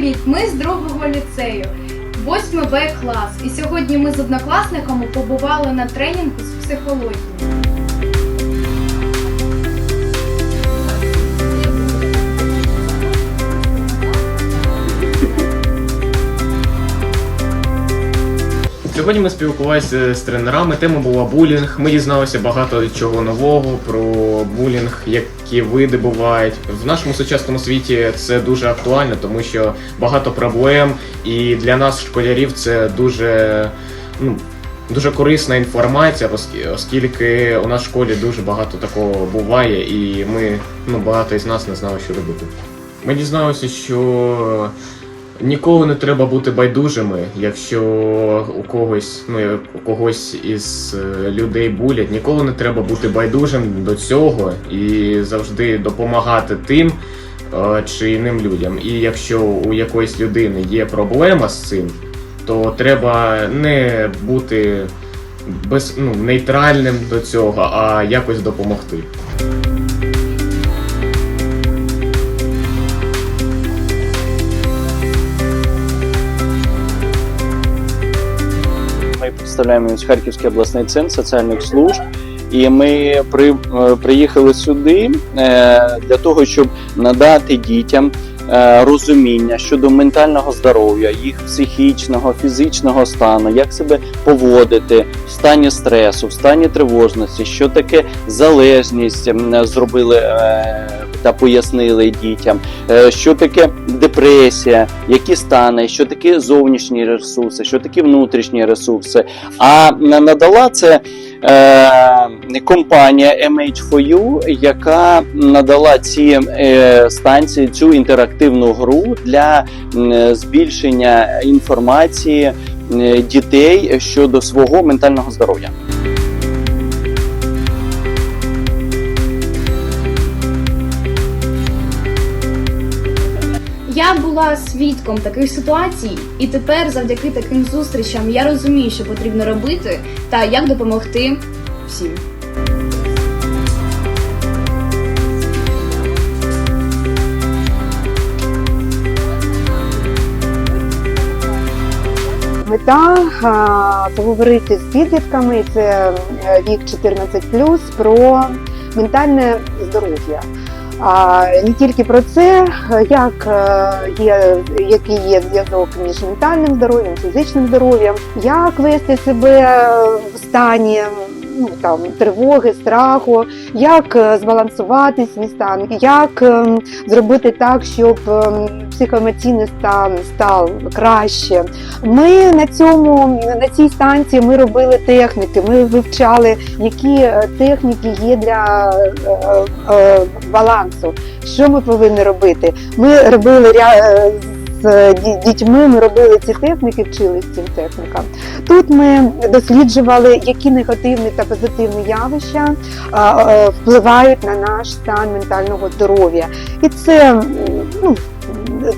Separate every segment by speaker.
Speaker 1: Привіт! Ми з другого ліцею, 8 Б клас. І сьогодні ми з однокласниками побували на тренінгу з психології.
Speaker 2: Сьогодні ми спілкувалися з тренерами. Тема була булінг. Ми дізналися багато чого нового про булінг, які види бувають. В нашому сучасному світі це дуже актуально, тому що багато проблем, і для нас, школярів, це дуже ну. Дуже корисна інформація, оскільки у нас в школі дуже багато такого буває, і ми ну багато із нас не знали, що робити. Ми дізналися, що Ніколи не треба бути байдужими, якщо у когось, ну у когось із е, людей булять, ніколи не треба бути байдужим до цього і завжди допомагати тим е, чи іним людям. І якщо у якоїсь людини є проблема з цим, то треба не бути без ну, нейтральним до цього, а якось допомогти.
Speaker 3: Ми представляємо Харківський обласний центр соціальних служб. І ми при, е, приїхали сюди е, для того, щоб надати дітям е, розуміння щодо ментального здоров'я, їх психічного, фізичного стану, як себе поводити в стані стресу, в стані тривожності, що таке залежність зробили та пояснили дітям, е, що таке депресія, які стани, що таке зовнішні ресурси, що таке внутрішні ресурси. А надала це е, компанія MH4U, яка надала ці е, станції цю інтерактивну гру для збільшення інформації дітей щодо свого ментального здоров'я.
Speaker 1: Я була свідком таких ситуацій, і тепер, завдяки таким зустрічам, я розумію, що потрібно робити та як допомогти всім.
Speaker 4: Мета поговорити з підлітками, це е, вік 14+, про ментальне здоров'я. А не тільки про це, як е, є, який є зв'язок між ментальним здоров'ям, фізичним здоров'ям, як вести себе в стані ну, там, тривоги, страху, як е, збалансувати свій стан, як ем, зробити так, щоб ем, психоемоційний стан став краще. Ми на цьому на цій станції ми робили техніки. Ми вивчали, які е, техніки є для е, балансу. Що ми повинні робити? Ми робили з дітьми. Ми робили ці техніки, вчились цим технікам. Тут ми досліджували, які негативні та позитивні явища е, впливають на наш стан ментального здоров'я. І це ну,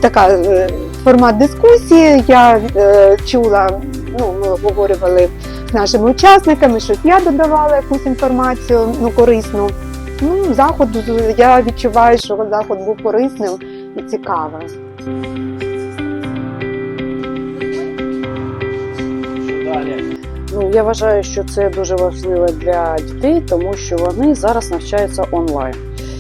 Speaker 4: така е, формат дискусії. Я е, чула, ну, ми обговорювали з нашими учасниками, щось я додавала якусь інформацію ну, корисну. Ну, заход я відчуваю, що заход був корисним і цікавим.
Speaker 5: Ну я вважаю, що це дуже важливо для дітей, тому що вони зараз навчаються онлайн.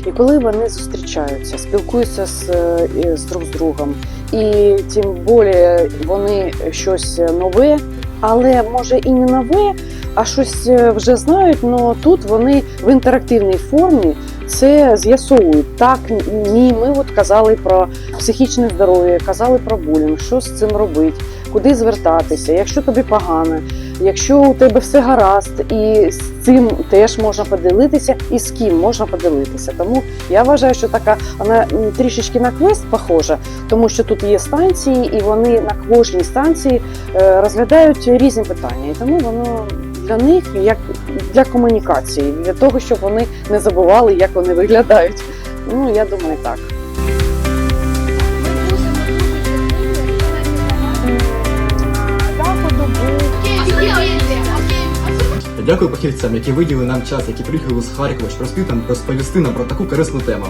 Speaker 5: І коли вони зустрічаються, спілкуються з, е, з друг з другом, і тим більше вони щось нове, але може і не нове, а щось е, вже знають. але тут вони в інтерактивній формі це з'ясовують. Так, ні, ми от казали про психічне здоров'я, казали про булінг, що з цим робити, куди звертатися, якщо тобі погано. Якщо у тебе все гаразд, і з цим теж можна поділитися, і з ким можна поділитися. Тому я вважаю, що така вона трішечки на квест похожа, тому що тут є станції, і вони на кожній станції е, розглядають різні питання. І тому воно для них як для комунікації, для того, щоб вони не забували, як вони виглядають. Ну я думаю, так.
Speaker 6: Дякую фахівцям, які виділили нам час, які приїхали з Харкова, щоб розповісти нам, про таку корисну тему.